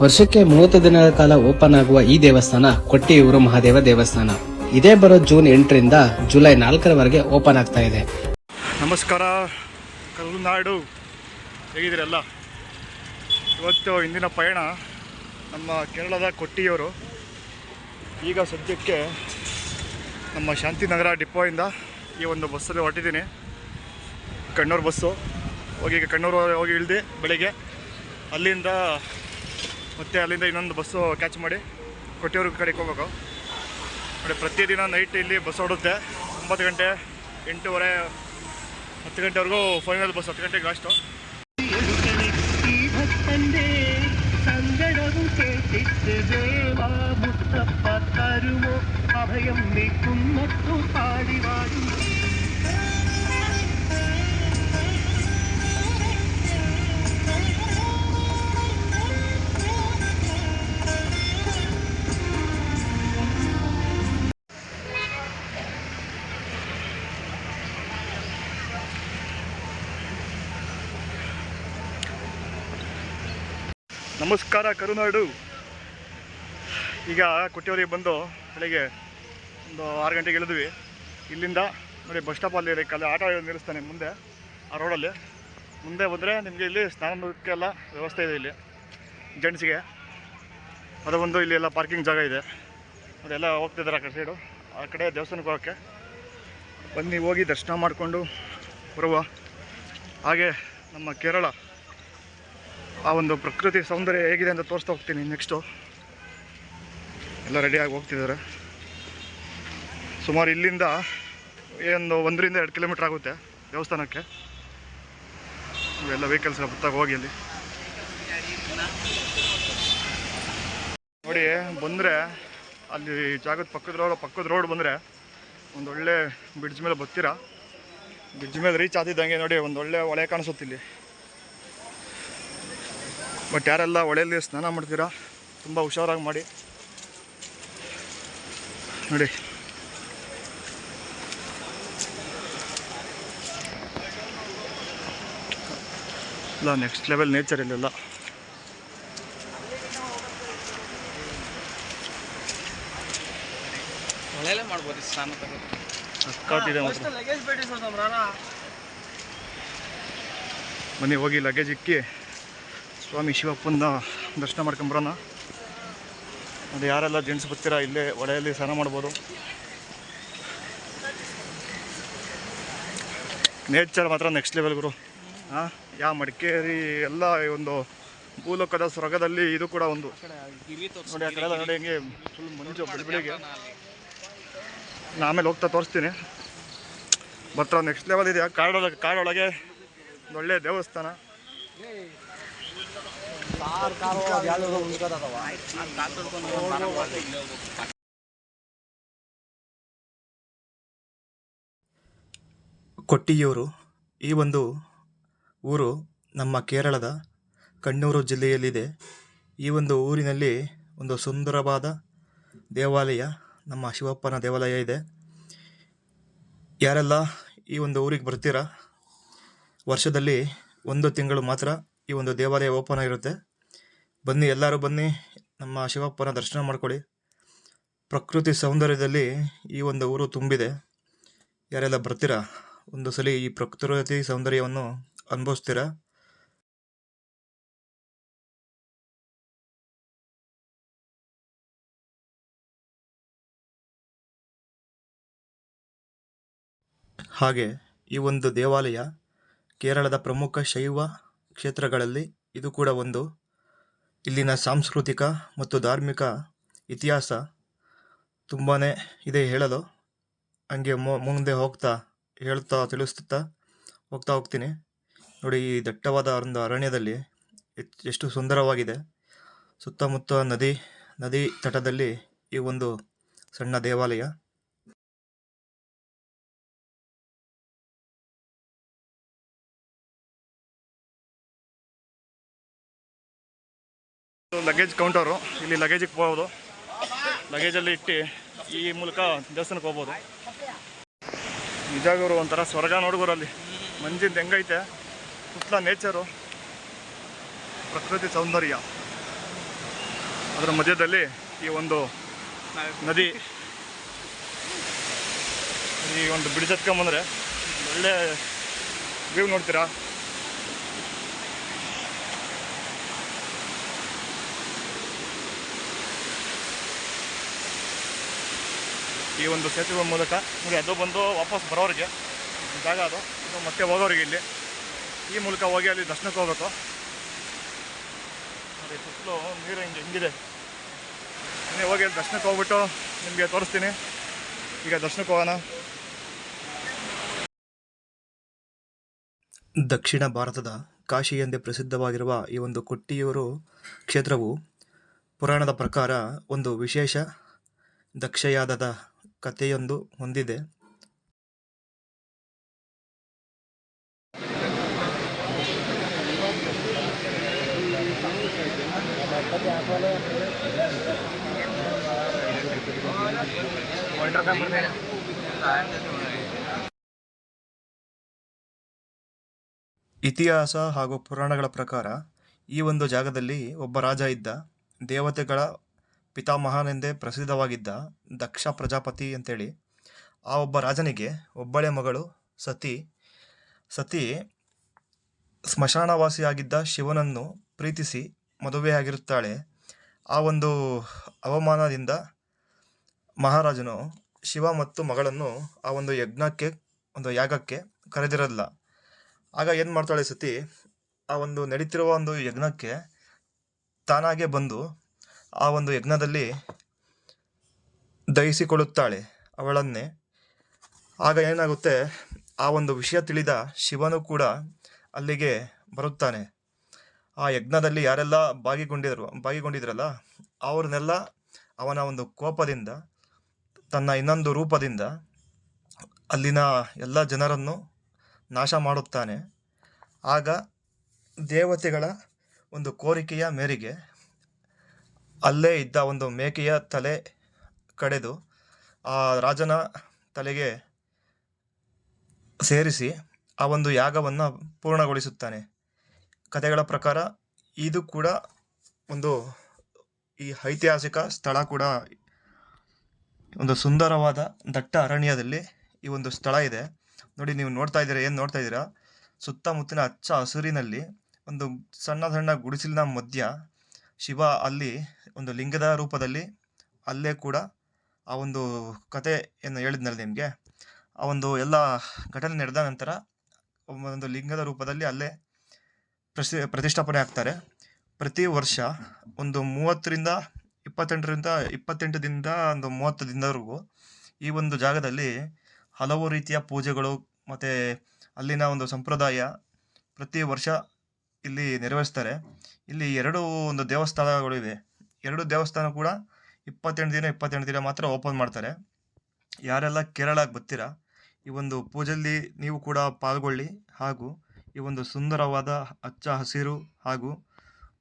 ವರ್ಷಕ್ಕೆ ಮೂವತ್ತು ದಿನಗಳ ಕಾಲ ಓಪನ್ ಆಗುವ ಈ ದೇವಸ್ಥಾನ ಕೊಟ್ಟಿಯೂರು ಮಹಾದೇವ ದೇವಸ್ಥಾನ. ಇದೇ ಬರೋ ಜೂನ್ ಎಂಟರಿಂದ ಜುಲೈ ನಾಲ್ಕರವರೆಗೆ ಓಪನ್ ಆಗ್ತಾ ಇದೆ. ನಮಸ್ಕಾರ. ಕರುನಾಡು. ಹೇಗಿದ್ದೀರಲ್ಲ? ಇವತ್ತು ಇಂದಿನ ಪಯಣ ನಮ್ಮ ಕೇರಳದ ಕೊಟ್ಟಿಯವರು ಈಗ ಸದ್ಯಕ್ಕೆ ನಮ್ಮ ಶಾಂತಿನಗರ ಡಿಪೋಯಿಂದ ಈ ಒಂದು ಬಸ್ಸಲ್ಲಿ ಹೊರಟಿದ್ದೀನಿ. ಕಣ್ಣೂರು ಬಸ್ಸು. ಹೋಗಿ ಕಣ್ಣೂರು ಹೋಗಿ ಇಳಿದು ಬೆಳಿಗ್ಗೆ ಅಲ್ಲಿಂದ ಮತ್ತೆ ಅಲ್ಲಿಂದ ಇನ್ನೊಂದು ಬಸ್ಸು ಕ್ಯಾಚ್ ಮಾಡಿ ಕೊಟ್ಟಿಯೂರು ಕಡೆಗೆ ಹೋಗ್ಬೇಕು ನೋಡಿ ಪ್ರತಿದಿನ ನೈಟ್ ಇಲ್ಲಿ ಬಸ್ ಓಡುತ್ತೆ ಒಂಬತ್ತು ಗಂಟೆ ಎಂಟೂವರೆ ಹತ್ತು ಗಂಟೆವರೆಗೂ ಫೈನಲ್ ಬಸ್ ಹತ್ತು ಗಂಟೆಗೆ ಲಾಸ್ಟು ಈ ಭಕ್ತಂದೇ സങ്കടവും കേട്ടിട്ട് ദേവാ മുത്തപ്പ തരുമോ അഭയം നീക്കുന്നത്തു പാടി വാഴും ನಮಸ್ಕಾರ ಕರುನಾಡು. ಈಗ ಕೊಟ್ಟಿಯವರಿಗೆ ಬಂದು ಬೆಳಗ್ಗೆ ಒಂದು ಆರು ಗಂಟೆಗೆ ಇಳಿದ್ವಿ. ಇಲ್ಲಿಂದ ನೋಡಿ ಬಸ್ ಸ್ಟಾಪಲ್ಲಿ ಅಲ್ಲಿ ಆಟೋ ನಿಲ್ಲಿಸ್ತಾನೆ ಮುಂದೆ, ಆ ರೋಡಲ್ಲಿ ಮುಂದೆ ಬಂದರೆ ನಿಮಗೆ ಇಲ್ಲಿ ಸ್ನಾನಕ್ಕೆಲ್ಲ ವ್ಯವಸ್ಥೆ ಇದೆ ಇಲ್ಲಿ ಜೆಂಟ್ಸ್ಗೆ ಅದು ಒಂದು ಇಲ್ಲಿ ಎಲ್ಲ ಪಾರ್ಕಿಂಗ್ ಜಾಗ ಇದೆ. ಅದೆಲ್ಲ ಹೋಗ್ತಿದ್ದಾರೆ ಆ ಕಡೆ ಸೈಡು ಆ ಕಡೆ ದೇವಸ್ಥಾನಕ್ಕೆ ಹೋಗೋಕ್ಕೆ. ಬನ್ನಿ, ಹೋಗಿ ದರ್ಶನ ಮಾಡಿಕೊಂಡು ಬರುವ ಹಾಗೆ ನಮ್ಮ ಕೇರಳ ಆ ಒಂದು ಪ್ರಕೃತಿ ಸೌಂದರ್ಯ ಹೇಗಿದೆ ಅಂತ ತೋರಿಸ್ತಾ ಹೋಗ್ತೀನಿ ನೆಕ್ಸ್ಟು ಎಲ್ಲ ರೆಡಿಯಾಗಿ ಹೋಗ್ತಿದ್ದಾರೆ. ಸುಮಾರು ಇಲ್ಲಿಂದ ಒಂದು ಒಂದರಿಂದ ಎರಡು ಕಿಲೋಮೀಟ್ರ್ ಆಗುತ್ತೆ ದೇವಸ್ಥಾನಕ್ಕೆ. ಇವೆಲ್ಲ ವೆಹಿಕಲ್ಸ್ ಬರ್ತಾಗ ಹೋಗಿ ಅಲ್ಲಿ. ನೋಡಿ, ಬಂದರೆ ಅಲ್ಲಿ ಜಾಗದ ಪಕ್ಕದ ರೋಡ್ ಪಕ್ಕದ ರೋಡ್ ಬಂದರೆ ಒಂದು ಒಳ್ಳೆ ಬ್ರಿಡ್ಜ್ ಮೇಲೆ ಬರ್ತೀರಾ. ಬ್ರಿಡ್ಜ್ ಮೇಲೆ ರೀಚ್ ಆದಿದ್ದಂಗೆ ನೋಡಿ ಒಂದು ಒಳ್ಳೆ ಹೊಳೆ ಕಾಣಿಸುತ್ತಿಲ್ಲಿ ಬಟ್ ಯಾರೆಲ್ಲ ಹೊಳೆಯಲ್ಲಿ ಸ್ನಾನ ಮಾಡ್ತೀರಾ ತುಂಬ ಹುಷಾರಾಗಿ ಮಾಡಿ. ನೋಡಿ. ಇಲ್ಲ ನೆಕ್ಸ್ಟ್ ಲೆವೆಲ್ ನೇಚರ್ ಇಲ್ಲೆಲ್ಲ. ಮಾಡ್ಬೋದು ಸ್ನಾನ ಬನ್ನಿ ಹೋಗಿ ಲಗೇಜ್ ಇಕ್ಕಿ. ಸ್ವಾಮಿ ಶಿವಪ್ಪನ ದರ್ಶನ ಮಾಡ್ಕೊಂಬರೋಣ ಅದು ಯಾರೆಲ್ಲ ಜೆಂಟ್ಸ್ ಬರ್ತೀರಾ ಇಲ್ಲೇ ಹೊಳೆಯಲ್ಲಿ ಸ್ನಾನ ಮಾಡ್ಬೋದು. ನೇಚರ್ ಮಾತ್ರ ನೆಕ್ಸ್ಟ್ ಲೆವೆಲ್ ಗುರು. ಹಾಂ, ಯಾ ಮಡಿಕೇರಿ ಎಲ್ಲ ಒಂದು ಭೂಲೋಕದ ಸ್ವರ್ಗದಲ್ಲಿ ಇದು ಕೂಡ ಒಂದು. ನೋಡಿ, ಆ ಕಡೆ ನೋಡಿ ಹೆಂಗೆ ಫುಲ್ ಮಂಜು ಬೆಳಿ ಬೆಳಿಗ್ಗೆ ನಾ ಆಮೇಲೆ ಹೋಗ್ತಾ ತೋರಿಸ್ತೀನಿ. ಬರ್ತಾ ನೆಕ್ಸ್ಟ್ ಲೆವೆಲ್ ಇದೆಯಾ? ಕಾಡೊಳಗೆ ಕಾಡೊಳಗೆ ಕೊಟ್ಟಿಯೂರು, ಈ ಒಂದು ಊರು ನಮ್ಮ ಕೇರಳದ ಕಣ್ಣೂರು ಜಿಲ್ಲೆಯಲ್ಲಿದೆ. ಈ ಒಂದು ಊರಿನಲ್ಲಿ ಒಂದು ಸುಂದರವಾದ ದೇವಾಲಯ, ನಮ್ಮ ಶಿವಪ್ಪನ ದೇವಾಲಯ ಇದೆ. ಯಾರೆಲ್ಲ ಈ ಒಂದು ಊರಿಗೆ ಬರ್ತೀರಾ? ವರ್ಷದಲ್ಲಿ ಒಂದು ತಿಂಗಳು ಮಾತ್ರ ಈ ಒಂದು ದೇವಾಲಯ ಓಪನ್ ಆಗಿರುತ್ತೆ. ಬನ್ನಿ, ಎಲ್ಲರೂ ಬನ್ನಿ. ನಮ್ಮ ಶಿವಪ್ಪನ ದರ್ಶನ ಮಾಡ್ಕೊಳ್ಳಿ. ಪ್ರಕೃತಿ ಸೌಂದರ್ಯದಲ್ಲಿ ಈ ಒಂದು ಊರು ತುಂಬಿದೆ. ಯಾರೆಲ್ಲ ಬರ್ತೀರಾ? ಒಂದು ಸಲ ಈ ಪ್ರಕೃತಿ ಸೌಂದರ್ಯವನ್ನು ಅನುಭವಿಸ್ತೀರಾ? ಹಾಗೆ ಈ ಒಂದು ದೇವಾಲಯ ಕೇರಳದ ಪ್ರಮುಖ ಶೈವ ಕ್ಷೇತ್ರಗಳಲ್ಲಿ ಇದು ಕೂಡ ಒಂದು. ಇಲ್ಲಿನ ಸಾಂಸ್ಕೃತಿಕ ಮತ್ತು ಧಾರ್ಮಿಕ ಇತಿಹಾಸ ತುಂಬಾ ಇದೆ ಹೇಳಲು. ಹಂಗೆ ಮುಂದೆ ಹೋಗ್ತಾ ಹೇಳ್ತಾ ತಿಳಿಸ್ತಾ ಹೋಗ್ತಾ ಹೋಗ್ತೀನಿ. ನೋಡಿ ಈ ದಟ್ಟವಾದ ಒಂದು ಅರಣ್ಯದಲ್ಲಿ ಎಷ್ಟು ಸುಂದರವಾಗಿದೆ. ಸುತ್ತಮುತ್ತ ನದಿ ನದಿ ತಟದಲ್ಲಿ ಈ ಒಂದು ಸಣ್ಣ ದೇವಾಲಯ. ಲಗೇಜ್ ಕೌಂಟರು ಇಲ್ಲಿ ಲಗೇಜಿಗೆ ಹೋಗ್ಬೋದು. ಲಗೇಜಲ್ಲಿ ಇಟ್ಟು ಈ ಮೂಲಕ ದೇವಸ್ಥಾನಕ್ಕೆ ಹೋಗ್ಬೋದು. ನಿಜಾಗೂರು ಒಂಥರ ಸ್ವರ್ಗ ನೋಡ್ಬೋದು ಅಲ್ಲಿ. ಮಂಜಿಂದ ಹೆಂಗೈತೆ? ಸುತ್ತಲ ನೇಚರು ಪ್ರಕೃತಿ ಸೌಂದರ್ಯ. ಅದರ ಮಧ್ಯದಲ್ಲಿ ಈ ಒಂದು ನದಿ. ಈ ಒಂದು ಬಿಡಿಸತ್ಕೊಂಬಂದರೆ ಒಳ್ಳೆ ವ್ಯೂ ನೋಡ್ತೀರಾ? ಈ ಒಂದು ಸೇತುವೆ ಮೂಲಕ ನೋಡಿ ಅದು ಬಂದು ವಾಪಸ್ ಬರೋರಿಗೆ ಜಾಗ ಅದು. ಇದು ಮತ್ತೆ ಹೋಗೋರಿಗೆ ಇಲ್ಲಿ. ಈ ಮೂಲಕ ಹೋಗಿ ಅಲ್ಲಿ ದರ್ಶನಕ್ಕೆ ಹೋಗ್ಬೇಕು. ನೋಡಿ, ಸುತ್ತಲೂ ನೀರು ಹಿಂಗೆ ಹಿಂಗಿದೆ. ನೀವು ಹೋಗಿ ಅಲ್ಲಿ ದರ್ಶನಕ್ಕೆ ಹೋಗ್ಬಿಟ್ಟು ನಿಮಗೆ ತೋರಿಸ್ತೀನಿ. ಈಗ ದರ್ಶನಕ್ಕೆ ಹೋಗೋಣ. ದಕ್ಷಿಣ ಭಾರತದ ಕಾಶಿ ಎಂದೇ ಪ್ರಸಿದ್ಧವಾಗಿರುವ ಈ ಒಂದು ಕೊಟ್ಟಿಯೂರು ಕ್ಷೇತ್ರವು ಪುರಾಣದ ಪ್ರಕಾರ ಒಂದು ವಿಶೇಷ ದಕ್ಷಯಾದದ ಕಥೆಯೊಂದು ಹೊಂದಿದೆ. ಇತಿಹಾಸ ಹಾಗೂ ಪುರಾಣಗಳ ಪ್ರಕಾರ ಈ ಒಂದು ಜಾಗದಲ್ಲಿ ಒಬ್ಬ ರಾಜ ಇದ್ದ. ದೇವತೆಗಳ ಪಿತಾಮಹನೆಂದೇ ಪ್ರಸಿದ್ಧವಾಗಿದ್ದ ದಕ್ಷ ಪ್ರಜಾಪತಿ ಅಂತೇಳಿ, ಆ ಒಬ್ಬ ರಾಜನಿಗೆ ಒಬ್ಬಳೆ ಮಗಳು ಸತಿ ಸತಿ ಸ್ಮಶಾನವಾಸಿಯಾಗಿದ್ದ ಶಿವನನ್ನು ಪ್ರೀತಿಸಿ ಮದುವೆಯಾಗಿರುತ್ತಾಳೆ ಆ ಒಂದು ಅವಮಾನದಿಂದ ಮಹಾರಾಜನು ಶಿವ ಮತ್ತು ಮಗಳನ್ನು ಆ ಒಂದು ಯಜ್ಞಕ್ಕೆ, ಒಂದು ಯಾಗಕ್ಕೆ ಕರೆದಿರಲ್ಲ. ಆಗ ಏನು ಮಾಡ್ತಾಳೆ ಸತಿ, ಆ ಒಂದು ನಡೀತಿರುವ ಒಂದು ಯಜ್ಞಕ್ಕೆ ತಾನಾಗೆ ಬಂದು ಆ ಒಂದು ಯಜ್ಞದಲ್ಲಿ ದಹಿಸಿಕೊಳ್ಳುತ್ತಾಳೆ ಅವಳನ್ನೇ. ಆಗ ಏನಾಗುತ್ತೆ? ಆ ಒಂದು ವಿಷಯ ತಿಳಿದ ಶಿವನು ಕೂಡ ಅಲ್ಲಿಗೆ ಬರುತ್ತಾನೆ. ಆ ಯಜ್ಞದಲ್ಲಿ ಯಾರೆಲ್ಲ ಭಾಗಿಗೊಂಡಿದ್ರು, ಭಾಗಿಗೊಂಡಿದ್ರಲ್ಲ, ಅವ್ರನ್ನೆಲ್ಲ ಅವನ ಒಂದು ಕೋಪದಿಂದ, ತನ್ನ ಇನ್ನೊಂದು ರೂಪದಿಂದ ಅಲ್ಲಿನ ಎಲ್ಲ ಜನರನ್ನು ನಾಶ ಮಾಡುತ್ತಾನೆ. ಆಗ ದೇವತೆಗಳ ಒಂದು ಕೋರಿಕೆಯ ಮೇರೆಗೆ ಅಲ್ಲೇ ಇದ್ದ ಒಂದು ಮೇಕೆಯ ತಲೆ ಕಡೆದು ಆ ರಾಜನ ತಲೆಗೆ ಸೇರಿಸಿ ಆ ಒಂದು ಯಾಗವನ್ನು ಪೂರ್ಣಗೊಳಿಸುತ್ತಾನೆ. ಕಥೆಗಳ ಪ್ರಕಾರ ಇದು ಕೂಡ ಒಂದು ಈ ಐತಿಹಾಸಿಕ ಸ್ಥಳ ಕೂಡ. ಒಂದು ಸುಂದರವಾದ ದಟ್ಟ ಅರಣ್ಯದಲ್ಲಿ ಈ ಒಂದು ಸ್ಥಳ ಇದೆ. ನೋಡಿ, ನೀವು ನೋಡ್ತಾ ಇದ್ದೀರಾ, ಏನು ನೋಡ್ತಾ ಇದ್ದೀರಾ? ಸುತ್ತಮುತ್ತಲಿನ ಹಚ್ಚ ಹಸುರಿನಲ್ಲಿ ಒಂದು ಸಣ್ಣ ಸಣ್ಣ ಗುಡಿಸಿಲಿನ ಮಧ್ಯ ಶಿವ ಅಲ್ಲಿ ಒಂದು ಲಿಂಗದ ರೂಪದಲ್ಲಿ ಅಲ್ಲೇ ಕೂಡ ಆ ಒಂದು ಕಥೆಯನ್ನು ಹೇಳಿದ್ನಲ್ಲ ನಿಮಗೆ? ಆ ಒಂದು ಎಲ್ಲ ಘಟನೆ ನಡೆದ ನಂತರ ಒಂದು ಲಿಂಗದ ರೂಪದಲ್ಲಿ ಅಲ್ಲೇ ಪ್ರಸಿ ಪ್ರತಿಷ್ಠಾಪನೆ ಆಗ್ತಾರೆ. ಪ್ರತಿ ವರ್ಷ ಒಂದು ಮೂವತ್ತರಿಂದ ಇಪ್ಪತ್ತೆಂಟರಿಂದ ಇಪ್ಪತ್ತೆಂಟು ದಿನದ ಒಂದು ಮೂವತ್ತು ದಿನದವರೆಗೂ ಈ ಒಂದು ಜಾಗದಲ್ಲಿ ಹಲವು ರೀತಿಯ ಪೂಜೆಗಳು ಮತ್ತು ಅಲ್ಲಿನ ಒಂದು ಸಂಪ್ರದಾಯ ಪ್ರತಿ ವರ್ಷ ಇಲ್ಲಿ ನೆರವೇರಿಸ್ತಾರೆ. ಇಲ್ಲಿ ಎರಡು ಒಂದು ದೇವಸ್ಥಾನಗಳು ಇವೆ. ಎರಡು ದೇವಸ್ಥಾನ ಕೂಡ ಇಪ್ಪತ್ತೆಂಟು ದಿನ ಇಪ್ಪತ್ತೆಂಟು ದಿನ ಮಾತ್ರ ಓಪನ್ ಮಾಡ್ತಾರೆ. ಯಾರೆಲ್ಲ ಕೇರಳಕ್ಕೆ ಬರ್ತೀರಾ, ಈ ಒಂದು ಪೂಜೆಯಲ್ಲಿ ನೀವು ಕೂಡ ಪಾಲ್ಗೊಳ್ಳಿ. ಹಾಗೂ ಈ ಒಂದು ಸುಂದರವಾದ ಹಚ್ಚ ಹಸಿರು ಹಾಗೂ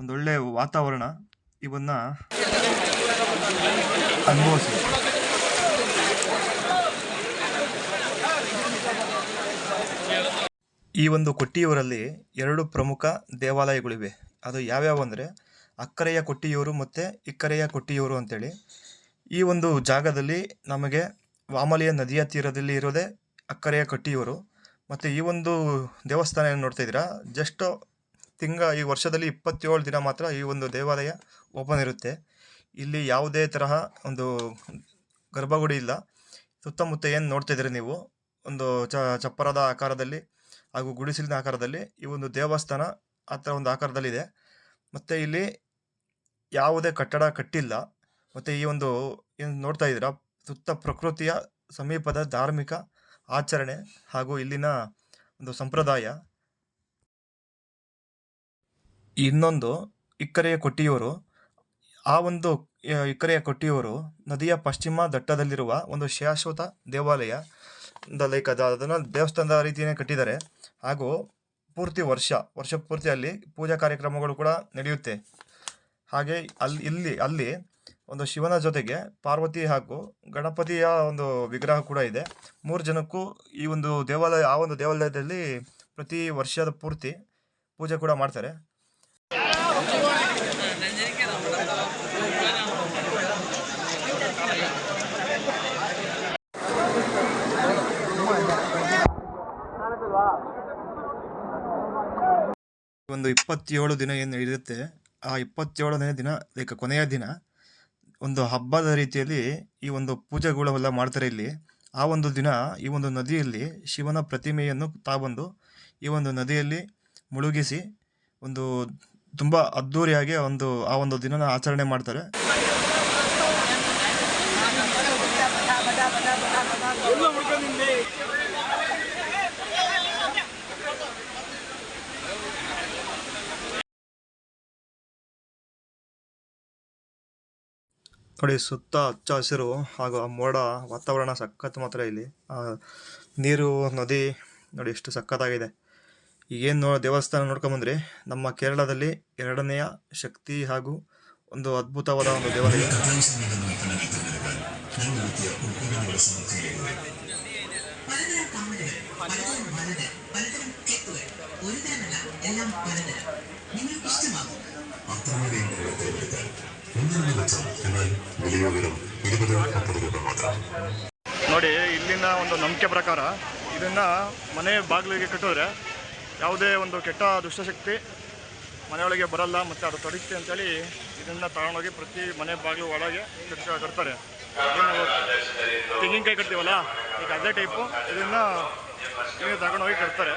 ಒಂದೊಳ್ಳೆ ವಾತಾವರಣ, ಇವನ್ನ ಅನುಭವಿಸಿ. ಈ ಒಂದು ಕೊಟ್ಟಿಯೂರಲ್ಲಿ ಎರಡು ಪ್ರಮುಖ ದೇವಾಲಯಗಳಿವೆ. ಅದು ಯಾವ್ಯಾವು ಅಂದರೆ ಅಕ್ಕರೆಯ ಕೊಟ್ಟಿಯೂರು ಮತ್ತು ಇಕ್ಕರೆಯ ಕೊಟ್ಟಿಯೂರು ಅಂತೇಳಿ. ಈ ಒಂದು ಜಾಗದಲ್ಲಿ ನಮಗೆ ವಾಮಲಿಯ ನದಿಯ ತೀರದಲ್ಲಿ ಇರೋದೇ ಅಕ್ಕರೆಯ ಕೊಟ್ಟಿಯೂರು. ಮತ್ತು ಈ ಒಂದು ದೇವಸ್ಥಾನ ಏನು ನೋಡ್ತಾ ಇದ್ದೀರಾ? ಜಸ್ಟ್ ತಿಂಗ, ಈ ವರ್ಷದಲ್ಲಿ ಇಪ್ಪತ್ತೇಳು ದಿನ ಮಾತ್ರ ಈ ಒಂದು ದೇವಾಲಯ ಓಪನ್ ಇರುತ್ತೆ. ಇಲ್ಲಿ ಯಾವುದೇ ತರಹ ಒಂದು ಗರ್ಭಗುಡಿ ಇಲ್ಲ. ಸುತ್ತಮುತ್ತ ಏನು ನೋಡ್ತಾ ಇದ್ದೀರಿ ನೀವು? ಒಂದು ಚಪ್ಪರದ ಆಕಾರದಲ್ಲಿ ಹಾಗೂ ಗುಡಿಸಲಿನ ಆಕಾರದಲ್ಲಿ ಈ ಒಂದು ದೇವಸ್ಥಾನ ಆ ಥರ ಒಂದು ಆಕಾರದಲ್ಲಿದೆ. ಮತ್ತು ಇಲ್ಲಿ ಯಾವುದೇ ಕಟ್ಟಡ ಕಟ್ಟಿಲ್ಲ. ಮತ್ತು ಈ ಒಂದು ಏನು ನೋಡ್ತಾ ಇದ್ದೀರಾ? ಸುತ್ತ ಪ್ರಕೃತಿಯ ಸಮೀಪದ ಧಾರ್ಮಿಕ ಆಚರಣೆ ಹಾಗೂ ಇಲ್ಲಿನ ಒಂದು ಸಂಪ್ರದಾಯ. ಇನ್ನೊಂದು ಇಕ್ಕರೆಯ ಕೊಟ್ಟಿಯೂರು. ಆ ಒಂದು ಇಕ್ಕರೆಯ ಕೊಟ್ಟಿಯೂರು ನದಿಯ ಪಶ್ಚಿಮ ದಟ್ಟದಲ್ಲಿರುವ ಒಂದು ಶಾಶ್ವತ ದೇವಾಲಯ. ಲೈಕ್ ಅದು ಅದನ್ನು ದೇವಸ್ಥಾನದ ರೀತಿಯೇ ಕಟ್ಟಿದ್ದಾರೆ. ಹಾಗೂ ಪೂರ್ತಿ ವರ್ಷ ವರ್ಷ ಪೂರ್ತಿ ಅಲ್ಲಿ ಪೂಜಾ ಕಾರ್ಯಕ್ರಮಗಳು ಕೂಡ ನಡೆಯುತ್ತೆ. ಹಾಗೆ ಅಲ್ಲಿ, ಇಲ್ಲಿ, ಅಲ್ಲಿ ಒಂದು ಶಿವನ ಜೊತೆಗೆ ಪಾರ್ವತಿ ಹಾಗೂ ಗಣಪತಿಯ ಒಂದು ವಿಗ್ರಹ ಕೂಡ ಇದೆ. ಮೂರು ಜನಕ್ಕೂ ಈ ಒಂದು ದೇವಾಲಯ, ಆ ಒಂದು ದೇವಾಲಯದಲ್ಲಿ ಪ್ರತಿ ವರ್ಷದ ಪೂರ್ತಿ ಪೂಜೆ ಕೂಡ ಮಾಡ್ತಾರೆ. ಒಂದು ಇಪ್ಪತ್ತೇಳು ದಿನ ಏನು ಇರುತ್ತೆ, ಆ ಇಪ್ಪತ್ತೇಳನೇ ದಿನ ಲೈಕ್ ಕೊನೆಯ ದಿನ, ಒಂದು ಹಬ್ಬದ ರೀತಿಯಲ್ಲಿ ಈ ಒಂದು ಪೂಜೆಗಳೆಲ್ಲ ಮಾಡ್ತಾರೆ ಇಲ್ಲಿ. ಆ ಒಂದು ದಿನ ಈ ಒಂದು ನದಿಯಲ್ಲಿ ಶಿವನ ಪ್ರತಿಮೆಯನ್ನು ತಾಬಂದು ಈ ಒಂದು ನದಿಯಲ್ಲಿ ಮುಳುಗಿಸಿ ಒಂದು ತುಂಬ ಅದ್ಧೂರಿಯಾಗಿ ಒಂದು, ಆ ಒಂದು ದಿನನ ಆಚರಣೆ ಮಾಡ್ತಾರೆ. ನೋಡಿ ಸುತ್ತ ಹಚ್ಚ ಹಸಿರು ಹಾಗೂ ಆ ಮೋಡ ವಾತಾವರಣ ಸಖತ್ ಮಾತ್ರ ಇಲ್ಲಿ ಆ ನೀರು ನದಿ ನೋಡಿ ಎಷ್ಟು ಸಖತ್ತಾಗಿದೆ. ಈಗೇನು ನೋ ದೇವಸ್ಥಾನ ನೋಡ್ಕೊಂಬಂದ್ರೆ ನಮ್ಮ ಕೇರಳದಲ್ಲಿ ಎರಡನೆಯ ಶಕ್ತಿ ಹಾಗೂ ಒಂದು ಅದ್ಭುತವಾದ ಒಂದು ದೇವಾಲಯ. ನೋಡಿ ಇಲ್ಲಿನ ಒಂದು ನಂಬಿಕೆ ಪ್ರಕಾರ ಇದನ್ನು ಮನೆ ಬಾಗಿಲಿಗೆ ಕಟ್ಟಿದ್ರೆ ಯಾವುದೇ ಒಂದು ಕೆಟ್ಟ ದುಷ್ಟಶಕ್ತಿ ಮನೆಯೊಳಗೆ ಬರಲ್ಲ ಮತ್ತು ಅದು ತಡಿತೆ ಅಂತೇಳಿ ಇದನ್ನು ತಗೊಂಡೋಗಿ ಪ್ರತಿ ಮನೆ ಬಾಗಿಲು ಒಳಗೆ ಕಟ್ಟ ಕಟ್ತಾರೆ. ತೆಂಗಿನಕಾಯಿ ಕಟ್ತೀವಲ್ಲ? ಈಗ ಅದೇ ಟೈಪು ಇದನ್ನು ತಗೊಂಡೋಗಿ ಕಟ್ತಾರೆ.